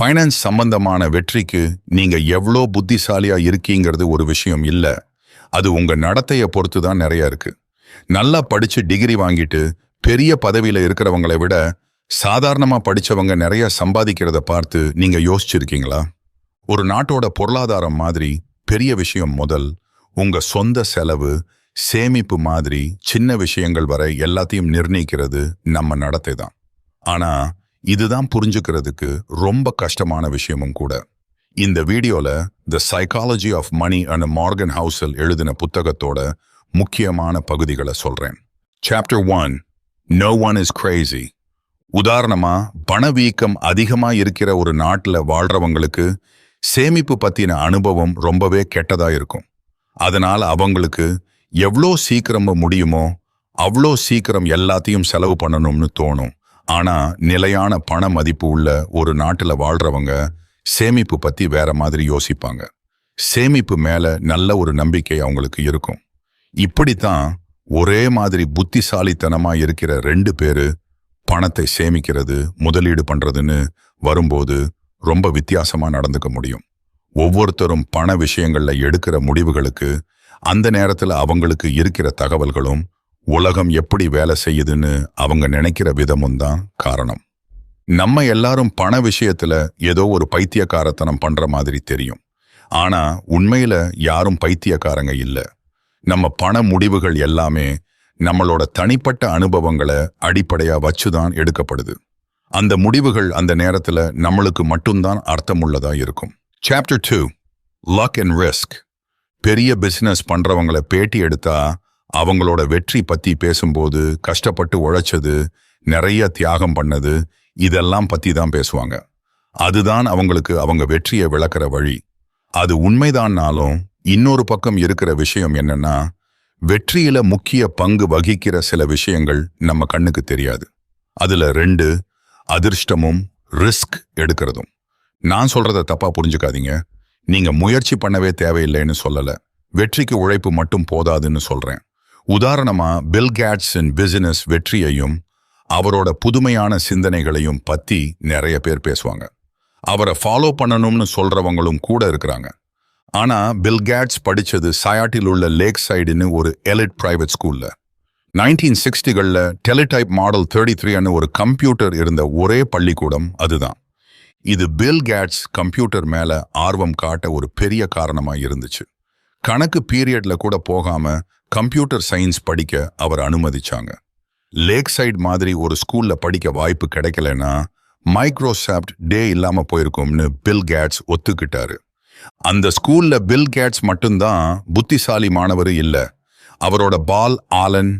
Finance சம்பந்தமான வெற்றிக்கு நீங்கள் எவ்வளோ புத்திசாலியாக இருக்கீங்கிறது ஒரு விஷயம் இல்லை. அது உங்கள் நடத்தையை பொறுத்து தான் நிறையா இருக்குது நல்லா படித்து டிகிரி வாங்கிட்டு பெரிய பதவியில் இருக்கிறவங்களை விட சாதாரணமாக படித்தவங்க நிறைய சம்பாதிக்கிறத பார்த்து நீங்கள் யோசிச்சிருக்கீங்களா? ஒரு நாட்டோட பொருளாதாரம் மாதிரி பெரிய விஷயம் முதல் உங்கள் சொந்த செலவு சேமிப்பு மாதிரி சின்ன விஷயங்கள் வரை எல்லாத்தையும் நிர்ணயிக்கிறது நம்ம நடத்தை தான் ஆனால் இதுதான் புரிஞ்சுக்கிறதுக்கு ரொம்ப கஷ்டமான விஷயமும் கூட. இந்த வீடியோல the psychology of money and Morgan Housel எழுதின புத்தகத்தோட முக்கியமான பகுதிகளை சொல்றேன். Chapter one no one is crazy உதாரணமா பணவீக்கம் அதிகமா இருக்கிற ஒரு நாட்டில் வாழ்றவங்களுக்கு சேமிப்பு பத்தின அனுபவம் ரொம்பவே கெட்டதா இருக்கும். அதனால அவங்களுக்கு எவ்வளோ சீக்கிரமா முடியுமோ அவ்வளோ சீக்கிரம் எல்லாத்தையும் செலவு பண்ணணும்னு தோணும். ஆனா நிலையான பண மதிப்பு உள்ள ஒரு நாட்டுல வாழ்றவங்க சேமிப்பு பத்தி வேற மாதிரி யோசிப்பாங்க. சேமிப்பு மேல நல்ல ஒரு நம்பிக்கை அவங்களுக்கு இருக்கும். இப்படித்தான் ஒரே மாதிரி புத்திசாலித்தனமா இருக்கிற ரெண்டு பேரு பணத்தை சேமிக்கிறது முதலீடு பண்றதுன்னு வரும்போது ரொம்ப வித்தியாசமா நடந்துக்க முடியும். ஒவ்வொருத்தரும் பண விஷயங்கள்ல எடுக்கிற முடிவுகளுக்கு அந்த நேரத்துல அவங்களுக்கு இருக்கிற தகவல்களும் உலகம் எப்படி வேலை செய்யுதுன்னு அவங்க நினைக்கிற விதமும் தான் காரணம். நம்ம எல்லாரும் பண விஷயத்துல ஏதோ ஒரு பைத்தியக்காரத்தனம் பண்ற மாதிரி தெரியும். ஆனா உண்மையில யாரும் பைத்தியக்காரங்க இல்லை. நம்ம பண முடிவுகள் எல்லாமே நம்மளோட தனிப்பட்ட அனுபவங்களை அடிப்படையா வச்சுதான் எடுக்கப்படுது. அந்த முடிவுகள் அந்த நேரத்துல நம்மளுக்கு மட்டும்தான் அர்த்தமுள்ளதா இருக்கும். Chapter two luck and risk பெரிய பிசினஸ் பண்றவங்களை பேட்டி எடுத்தா அவங்களோட வெற்றி பத்தி பேசும்போது கஷ்டப்பட்டு உழைச்சது நிறைய தியாகம் பண்ணது இதெல்லாம் பத்தி தான் பேசுவாங்க. அதுதான் அவங்களுக்கு அவங்க வெற்றியை விளக்குற வழி. அது உண்மைதான்னாலும் இன்னொரு பக்கம் இருக்கிற விஷயம் என்னன்னா வெற்றியில முக்கிய பங்கு வகிக்கிற சில விஷயங்கள் நம்ம கண்ணுக்கு தெரியாது. அதுல ரெண்டு அதிர்ஷ்டமும் ரிஸ்க் எடுக்கிறதும். நான் சொல்றத தப்பா புரிஞ்சுக்காதீங்க. நீங்க முயற்சி பண்ணவே தேவையில்லைன்னு சொல்லல. வெற்றிக்கு உழைப்பு மட்டும் போதாதுன்னு சொல்றேன். உதாரணமா பில் கேட்ஸின் பிசினஸ் வெற்றியையும் அவரோட புதுமையான சிந்தனைகளையும் பத்தி நிறைய பேர் பேசுவாங்க. அவரை ஃபாலோ பண்ணணும்னு சொல்றவங்களும் கூட இருக்கிறாங்க. ஆனா பில் கேட்ஸ் படிச்சது சயாட்டில் உள்ள லேக் சைடுன்னு ஒரு எலிட் பிரைவேட் ஸ்கூல்ல நைன்டீன் சிக்ஸ்டிகளில் டெலிடைப் மாடல் தேர்ட்டி த்ரீன்னு ஒரு கம்ப்யூட்டர் இருந்த ஒரே பள்ளிக்கூடம் அதுதான். இது பில் கேட்ஸ் கம்ப்யூட்டர் மேல ஆர்வம் காட்ட ஒரு பெரிய காரணமா இருந்துச்சு. கணக்கு பீரியட்ல கூட போகாம கம்ப்யூட்டர் சயின்ஸ் படிக்க அவர் அனுமதிச்சாங்க. லேக் சைட் மாதிரி ஒரு ஸ்கூல்ல படிக்க வாய்ப்பு கிடைக்கலன்னா மைக்ரோசாஃப்ட் டே இல்லாம போயிருக்கும்னு பில் கேட்ஸ் ஒத்துக்கிட்டாரு. அந்த ஸ்கூல்ல பில் கேட்ஸ் மட்டும்தான் புத்திசாலி மாணவர் இல்ல அவரோட பால் ஆலன்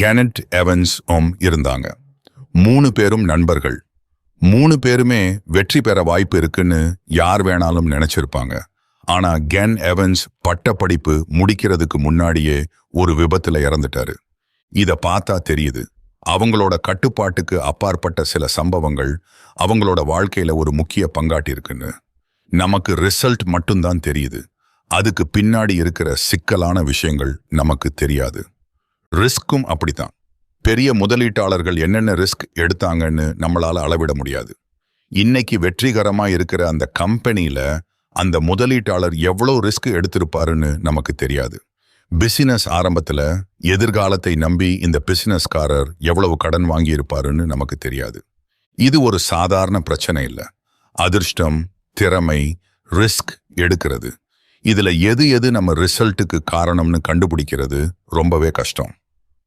கெனட் எவன்ஸ் ஓம் இருந்தாங்க. மூணு பேரும் நண்பர்கள். மூணு பேருமே வெற்றி பெற வாய்ப்பு இருக்குன்னு யார் வேணாலும் நினைச்சிருப்பாங்க. ஆனா கென் எவன்ஸ் பட்டப்படிப்பு முடிக்கிறதுக்கு முன்னாடியே ஒரு விபத்துல இறந்துட்டாரு. இத பார்த்தா தெரியுது. அவங்களோட கட்டுப்பாட்டுக்கு அப்பாற்பட்ட சில சம்பவங்கள் அவங்களோட வாழ்க்கையில ஒரு முக்கிய பங்காட்டி இருக்குன்னு நமக்கு ரிசல்ட் மட்டும்தான் தெரியுது. அதுக்கு பின்னாடி இருக்கிற சிக்கலான விஷயங்கள் நமக்கு தெரியாது. ரிஸ்க்கும் அப்படித்தான். பெரிய முதலீட்டாளர்கள் என்னென்ன ரிஸ்க் எடுத்தாங்கன்னு நம்மளால அளவிட முடியாது. இன்னைக்கு வெற்றிகரமா இருக்கிற அந்த கம்பெனியில அந்த முதலீட்டாளர் எவ்வளோ ரிஸ்க் எடுத்திருப்பாருன்னு நமக்கு தெரியாது. பிசினஸ் ஆரம்பத்தில் எதிர்காலத்தை நம்பி இந்த பிசினஸ்காரர் எவ்வளவு கடன் வாங்கியிருப்பாருன்னு நமக்கு தெரியாது. இது ஒரு சாதாரண பிரச்சனை இல்லை. அதிர்ஷ்டம் திறமை ரிஸ்க் எடுக்கிறது. இதில் எது எது நம்ம ரிசல்ட்டுக்கு காரணம்னு கண்டுபிடிக்கிறது ரொம்பவே கஷ்டம்.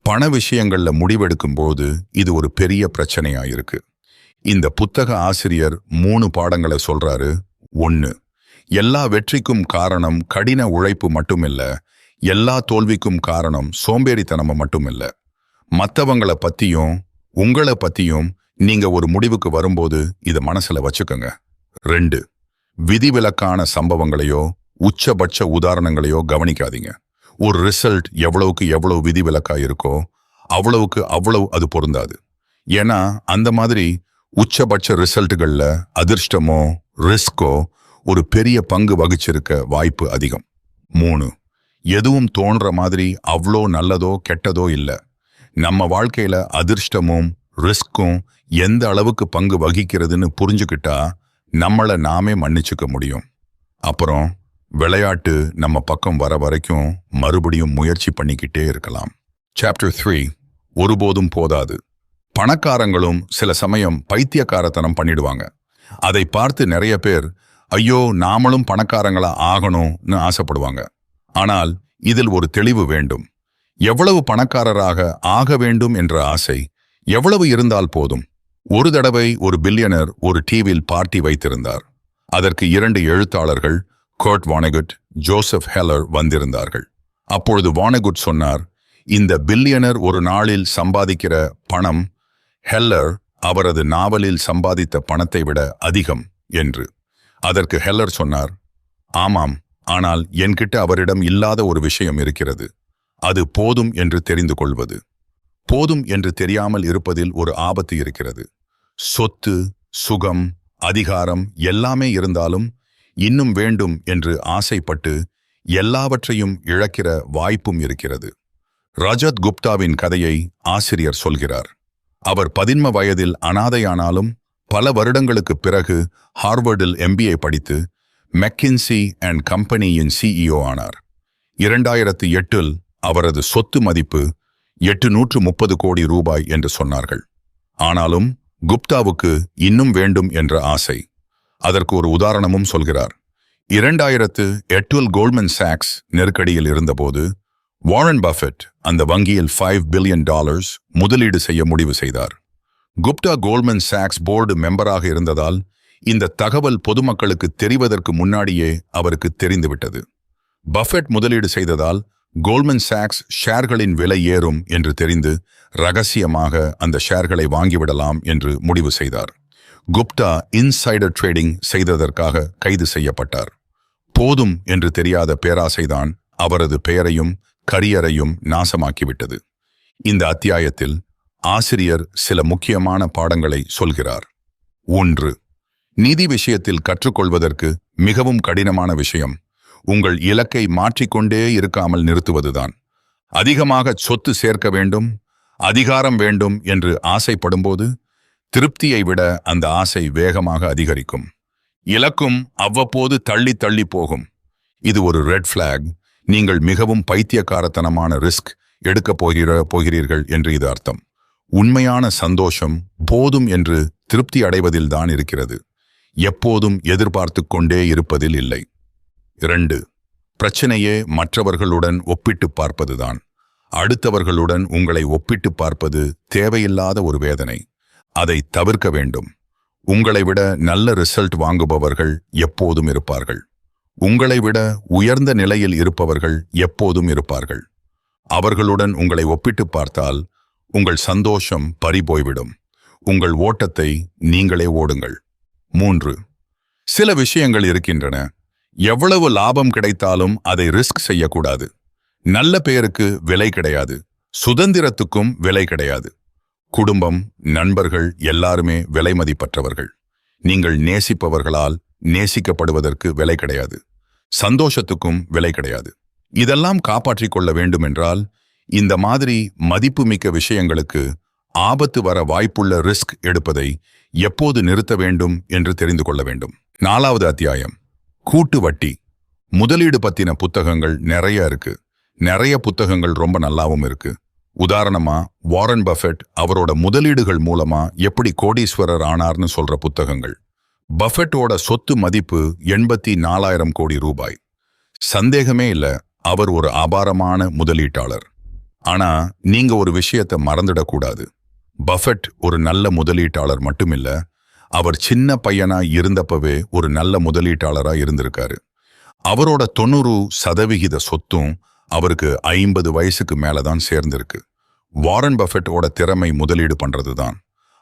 பண விஷயங்களில் முடிவெடுக்கும் போது இது ஒரு பெரிய பிரச்சனையாக இருக்கு. இந்த புத்தக ஆசிரியர் மூணு பாடங்களை சொல்றாரு. ஒன்று எல்லா வெற்றிக்கும் காரணம் கடின உழைப்பு மட்டுமில்ல. எல்லா தோல்விக்கும் காரணம் சோம்பேறித்தனம் மட்டுமில்ல. மற்றவங்களை பற்றியும் உங்களை பற்றியும் நீங்கள் ஒரு முடிவுக்கு வரும்போது இதை மனசில் வச்சுக்கோங்க. ரெண்டு விதிவிலக்கான சம்பவங்களையோ உச்சபட்ச உதாரணங்களையோ கவனிக்காதீங்க. ஒரு ரிசல்ட் எவ்வளவுக்கு எவ்வளவு விதிவிலக்காக இருக்கோ அவ்வளவுக்கு அவ்வளவு அது பொருந்தாது. ஏன்னா அந்த மாதிரி உச்சபட்ச ரிசல்ட்டுகளில் அதிர்ஷ்டமோ ரிஸ்கோ ஒரு பெரிய பங்கு வகிச்சிருக்க வாய்ப்பு அதிகம். மூணு எதுவும் தோன்ற மாதிரி அவ்வளோ நல்லதோ கெட்டதோ இல்லை. நம்ம வாழ்க்கையில அதிர்ஷ்டமும் ரிஸ்க்கும் எந்த அளவுக்கு பங்கு வகிக்கிறதுன்னு புரிஞ்சுக்கிட்டா நம்மள நாமே மன்னிச்சுக்க முடியும். அப்புறம் விளையாட்டு நம்ம பக்கம் வர வரைக்கும் மறுபடியும் முயற்சி பண்ணிக்கிட்டே இருக்கலாம். சாப்டர் த்ரீ ஒருபோதும் போதாது. பணக்காரங்களும் சில சமயம் பைத்தியக்காரத்தனம் பண்ணிடுவாங்க. அதை பார்த்து நிறைய பேர் ஐயோ நாமளும் பணக்காரங்களா ஆகணும்னு ஆசைப்படுவாங்க. ஆனால் இதில் ஒரு தெளிவு வேண்டும். எவ்வளவு பணக்காரராக ஆக வேண்டும் என்ற ஆசை எவ்வளவு இருந்தால் போதும். ஒரு தடவை ஒரு பில்லியனர் ஒரு டிவியில் பார்ட்டி வைத்திருந்தார். அதற்கு இரண்டு எழுத்தாளர்கள் கோர்ட் வானகுட் ஜோசப் ஹெலர் வந்திருந்தார்கள். அப்பொழுது வானகுட் சொன்னார் இந்த பில்லியனர் ஒரு நாளில் சம்பாதிக்கிற பணம் ஹெல்லர் அவரது நாவலில் சம்பாதித்த பணத்தை விட அதிகம் என்று. அதற்கு ஹெல்லர் சொன்னார் ஆமாம் ஆனால் என்கிட்ட அவரிடம் இல்லாத ஒரு விஷயம் இருக்கிறது. அது போதும் என்று தெரிந்து கொள்வது. போதும் என்று தெரியாமல் இருப்பதில் ஒரு ஆபத்து இருக்கிறது. சொத்து சுகம் அதிகாரம் எல்லாமே இருந்தாலும் இன்னும் வேண்டும் என்று ஆசைப்பட்டு எல்லாவற்றையும் இழக்கிற வாய்ப்பும் இருக்கிறது. ரஜத் குப்தாவின் கதையை ஆசிரியர் சொல்கிறார். அவர் பதின்ம வயதில் அனாதையானாலும் பல வருடங்களுக்குப் பிறகு ஹார்வர்டில் எம்பிஏ படித்து மெக்கின்சி அண்ட் கம்பெனியின் சிஇஓ ஆனார். இரண்டாயிரத்து எட்டில் அவரது சொத்து மதிப்பு எட்டு நூற்று முப்பது கோடி ரூபாய் என்று சொன்னார்கள். ஆனாலும் குப்தாவுக்கு இன்னும் வேண்டும் என்ற ஆசை. அதற்கு ஒரு உதாரணமும் சொல்கிறார். இரண்டாயிரத்து எட்டுவல் கோல்ட்மன் சாக்ஸ் நெருக்கடியில் இருந்தபோது வாரன் பஃபெட் அந்த வங்கியில் ஃபைவ் பில்லியன் டாலர்ஸ் முதலீடு செய்ய முடிவு செய்தார். குப்தா கோல்மன் சாக்ஸ் போர்டு மெம்பராக இருந்ததால் இந்த தகவல் பொதுமக்களுக்கு தெரிவதற்கு முன்னாடியே அவருக்கு தெரிந்துவிட்டது. பஃபெட் முதலீடு செய்ததால் கோல்மன் சாக்ஸ் ஷேர்களின் விலை ஏறும் என்று தெரிந்து ரகசியமாக அந்த ஷேர்களை வாங்கிவிடலாம் என்று முடிவு செய்தார். குப்தா இன்சைடர் ட்ரேடிங் செய்ததற்காக கைது செய்யப்பட்டார். போதும் என்று தெரியாத பேராசைதான் அவரது பெயரையும் கரியரையும் நாசமாக்கிவிட்டது. இந்த அத்தியாயத்தில் ஆசிரியர் சில முக்கியமான பாடங்களை சொல்கிறார். ஒன்று நிதி விஷயத்தில் கற்றுக்கொள்வதற்கு மிகவும் கடினமான விஷயம். உங்கள் இலக்கை மாற்றிக்கொண்டே இருக்காமல் நிறுத்துவதுதான். அதிகமாக சொத்து சேர்க்க வேண்டும் அதிகாரம் வேண்டும் என்று ஆசைப்படும்போது திருப்தியை விட அந்த ஆசை வேகமாக அதிகரிக்கும். இலக்கும் அவ்வப்போது தள்ளி தள்ளி போகும். இது ஒரு ரெட் ஃபிளாக் நீங்கள் மிகவும் பைத்தியக்காரத்தனமான ரிஸ்க் எடுக்கப் போகிற போகிறீர்கள் என்று இது அர்த்தம். உண்மையான சந்தோஷம் போதும் என்று திருப்தி அடைவதில்தான் இருக்கிறது. எப்போதும் எதிர்பார்த்து கொண்டே இருப்பதில் இல்லை. இரண்டு பிரச்சனையே மற்றவர்களுடன் ஒப்பிட்டு பார்ப்பதுதான். அடுத்தவர்களுடன் உங்களை ஒப்பிட்டு பார்ப்பது தேவையில்லாத ஒரு வேதனை. அதை தவிர்க்க வேண்டும். உங்களை விட நல்ல ரிசல்ட் வாங்குபவர்கள் எப்போதும் இருப்பார்கள். உங்களை விட உயர்ந்த நிலையில் இருப்பவர்கள் எப்போதும் இருப்பார்கள். அவர்களுடன் உங்களை ஒப்பிட்டு பார்த்தால் உங்கள் சந்தோஷம் பறிபோய்விடும். உங்கள் ஓட்டத்தை நீங்களே ஓடுங்கள். மூன்று சில விஷயங்கள் இருக்கின்றன. எவ்வளவு லாபம் கிடைத்தாலும் அதை ரிஸ்க் செய்யக்கூடாது. நல்ல பெயருக்கு விலை கிடையாது. சுதந்திரத்துக்கும் விலை கிடையாது. குடும்பம் நண்பர்கள் எல்லாருமே விலை மதிப்பற்றவர்கள். நீங்கள் நேசிப்பவர்களால் நேசிக்கப்படுவதற்கு விலை கிடையாது. சந்தோஷத்துக்கும் விலை கிடையாது. இதெல்லாம் காப்பாற்றிக் கொள்ள வேண்டுமென்றால் இந்த மாதிரி மதிப்புமிக்க விஷயங்களுக்கு ஆபத்து வர வாய்ப்புள்ள ரிஸ்க் எடுப்பதை எப்போது நிறுத்த வேண்டும் என்று தெரிந்து கொள்ள வேண்டும். நாலாவது அத்தியாயம். கூட்டு வட்டி. முதலீடு பத்தின புத்தகங்கள் நிறைய இருக்கு. நிறைய புத்தகங்கள் ரொம்ப நல்லாவும் இருக்கு. உதாரணமா வாரன் பஃபெட் அவரோட முதலீடுகள் மூலமா எப்படி கோடீஸ்வரர் ஆனார்னு சொல்ற புத்தகங்கள். பஃபெட்டோட சொத்து மதிப்பு எண்பத்தி நாலாயிரம் கோடி ரூபாய். சந்தேகமே இல்ல அவர் ஒரு அபாரமான முதலீட்டாளர். ஆனா நீங்க ஒரு விஷயத்தை மறந்துடக்கூடாது. பஃபெட் ஒரு நல்ல முதலீட்டாளர் மட்டுமில்ல அவர் சின்ன பையனா இருந்தப்பவே ஒரு நல்ல முதலீட்டாளரா இருந்திருக்காரு. அவரோட தொண்ணூறு சதவிகித சொத்தும் அவருக்கு ஐம்பது வயசுக்கு மேலதான் சேர்ந்திருக்கு. வாரன் பஃபெட்டோட திறமை முதலீடு பண்றதுதான்.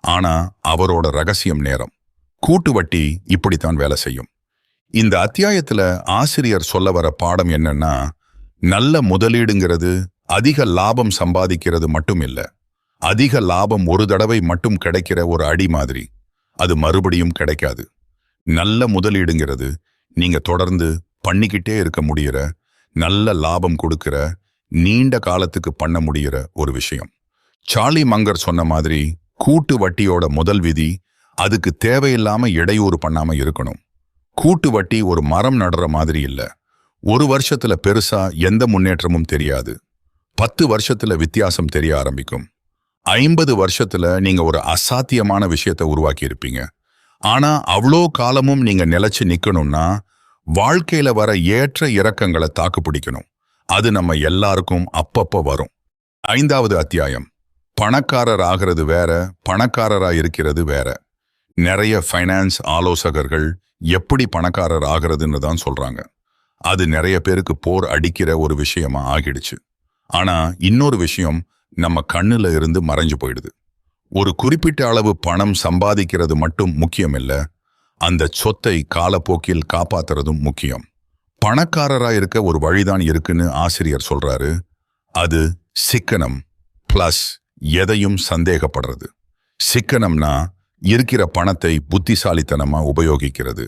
ஆனா அவரோட ரகசியம் நேரம். கூட்டு வட்டி இப்படித்தான் வேலை செய்யும். இந்த அத்தியாயத்துல ஆசிரியர் சொல்ல வர பாடம் என்னன்னா நல்ல முதலீடுங்கிறது அதிக லாபம் சம்பாதிக்கிறது மட்டும் இல்ல அதிக லாபம் ஒரு தடவை மட்டும் கிடைக்கிற ஒரு அடி மாதிரி. அது மறுபடியும் கிடைக்காது. நல்ல முதலீடுங்கிறது நீங்க தொடர்ந்து பண்ணிக்கிட்டே இருக்க முடியற நல்ல லாபம் கொடுக்கிற நீண்ட காலத்துக்கு பண்ண முடியற ஒரு விஷயம். சார்லி மங்கர் சொன்ன மாதிரி கூட்டு வட்டியோட முதல் விதி அதுக்கு தேவையில்லாம இடையூறு பண்ணாம இருக்கணும். கூட்டு வட்டி ஒரு மரம் நடுற மாதிரி இல்ல. ஒரு வருஷத்துல பெருசா எந்த முன்னேற்றமும் தெரியாது. பத்து வருஷத்துல வித்தியாசம் தெரிய ஆரம்பிக்கும். ஐம்பது வருஷத்துல நீங்க ஒரு அசாத்தியமான விஷயத்தை உருவாக்கி இருப்பீங்க. ஆனா அவ்வளோ காலமும் நீங்க நிலைச்சு நிக்கணும்னா வாழ்க்கையில வர ஏற்ற இறக்கங்களை தாக்கு பிடிக்கணும். அது நம்ம எல்லாருக்கும் அப்பப்ப வரும். ஐந்தாவது அத்தியாயம். பணக்காரர் ஆகிறது வேற பணக்காரரா இருக்கிறது வேற. நிறைய ஃபைனான்ஸ் ஆலோசகர்கள் எப்படி பணக்காரர் ஆகிறதுன்னு தான் சொல்றாங்க. அது நிறைய பேருக்கு போர் அடிக்கிற ஒரு விஷயமா ஆகிடுச்சு. ஆனா இன்னொரு விஷயம் நம்ம கண்ணுல இருந்து மறைஞ்சு போயிடுது. ஒரு குறிப்பிட்ட அளவு பணம் சம்பாதிக்கிறது மட்டும் முக்கியம் இல்ல அந்த சொத்தை காலப்போக்கில் காப்பாத்துறதும் முக்கியம். பணக்காரரா இருக்க ஒரு வழிதான் இருக்குன்னு ஆசிரியர் சொல்றாரு. அது சிக்கனம் பிளஸ் எதையும் சந்தேகப்படுறது. சிக்கனம்னா இருக்கிற பணத்தை புத்திசாலித்தனமா உபயோகிக்கிறது.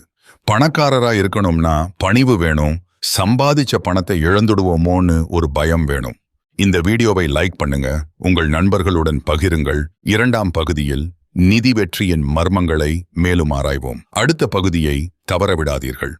பணக்காரரா இருக்கணும்னா பணிவு வேணும் சம்பாதிச்ச பணத்தை இழந்துடுவோமோன்னு ஒரு பயம் வேணும். இந்த வீடியோவை லைக் பண்ணுங்க உங்கள் நண்பர்களுடன் பகிருங்கள். இரண்டாம் பகுதியில் நிதி வெற்றியின் மர்மங்களை மேலும் ஆராய்வோம். அடுத்த பகுதியை தவறவிடாதீர்கள்